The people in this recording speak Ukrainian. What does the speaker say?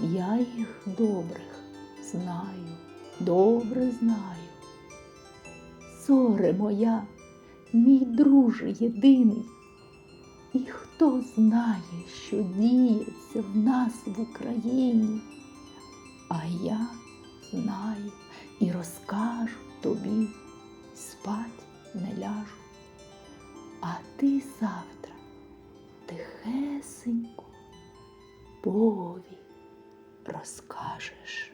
я їх добрих знаю, добре знаю. Зоре моя, мій друже єдиний, і хто знає, що діється в нас в Україні, а я знаю і розкажу тобі, спать не ляжу. А ти завтра тихесенько Богові розкажеш.